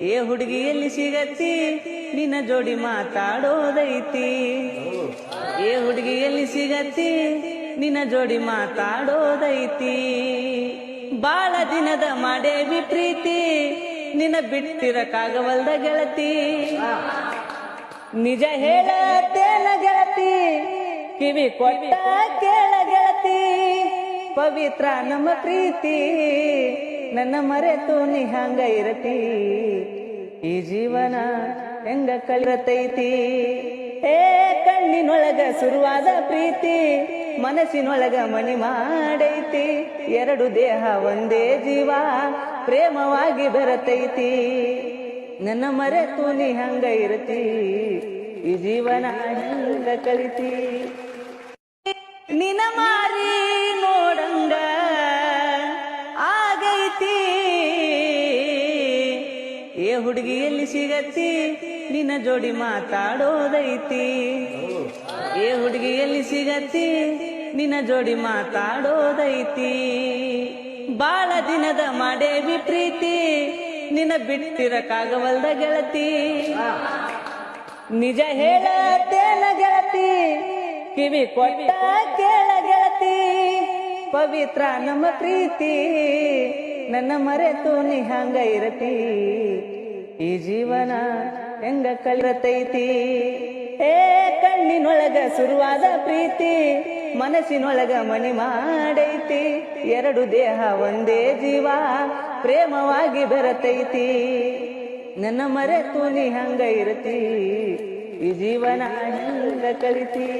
ಏ ಹುಡುಗಿಯಲ್ಲಿ ಸಿಗತ್ತಿ, ನಿನ್ನ ಜೋಡಿ ಮಾತಾಡೋದೈತಿ. ಏ ಹುಡುಗಿಯಲ್ಲಿ ಸಿಗತ್ತಿ, ನಿನ್ನ ಜೋಡಿ ಮಾತಾಡೋದೈತಿ. ಬಾಳ ದಿನದ ಮಾಡೇವಿ ಪ್ರೀತಿ, ನಿನ್ನ ಬಿಟ್ಟಿರಕ್ಕಾಗವಲ್ದ ಗೆಳತಿ. ನಿಜ ಹೇಳತ್ತೇನ ಗೆಳತಿ, ಕಿವಿ ಕೊಟ್ಟ ಕೇಳ ಗೆಳತಿ. ಪವಿತ್ರ ನಮ್ಮ ಪ್ರೀತಿ. ನನ್ನ ಮರೆತು ನೀ ಹಂಗ ಇರತಿ. ಈ ಜೀವನ ಹೆಂಗ ಕಳಿರತೈತಿ? ಏ, ಕಣ್ಣಿನೊಳಗ ಶುರುವಾದ ಪ್ರೀತಿ, ಮನಸ್ಸಿನೊಳಗ ಮಣಿ ಮಾಡೈತಿ. ಎರಡು ದೇಹ ಒಂದೇ ಜೀವ, ಪ್ರೇಮವಾಗಿ ಬರತೈತಿ. ನನ್ನ ಮರೆತು ನೀ ಹಂಗ ಇರತಿ. ಈ ಜೀವನ ಹೆಂಗ ಕಲಿತಿ ನಿನ ಆಗೈತಿ ಏ ಹುಡುಗಿ ಎಲ್ಲಿ ಸಿಗತ್ತಿ? ನಿನ್ನ ಜೋಡಿ ಮಾತಾಡೋದೈತಿ. ಏ ಹುಡುಗಿ ಎಲ್ಲಿ ಸಿಗತ್ತಿ? ನಿನ್ನ ಜೋಡಿ ಮಾತಾಡೋದೈತಿ. ಬಾಳ ದಿನದ ಮಾಡೇವಿ ಪ್ರೀತಿ ನಿನ್ನ ಬಿಟ್ಟಿರಕಾಗವಲ್ದ ಗೆಳತಿ. ನಿಜ ಹೇಳತ್ತೇನ ಗೆಳತಿ? ಕಿವಿ ಕೊಟ್ಟ ಕೇಳ ಗೆಳತಿ. ಪವಿತ್ರ ನಮ್ಮ ಪ್ರೀತಿ. ನನ್ನ ಮರೆತು ನೀ ಹಂಗ ಇರತಿ? ಈ ಜೀವನ ಹೆಂಗ ಕಲಿರತೈತಿ? ಏ ಕಣ್ಣಿನೊಳಗ ಶುರುವಾದ ಪ್ರೀತಿ, ಮನಸ್ಸಿನೊಳಗ ಮನಿ ಮಾಡೈತಿ. ಎರಡು ದೇಹ ಒಂದೇ ಜೀವ, ಪ್ರೇಮವಾಗಿ ಬರತೈತಿ. ನನ್ನ ಮರೆತು ನೀ ಹಂಗ ಇರತಿ? ಈ ಜೀವನ ಹೆಂಗ ಕಲಿತಿ?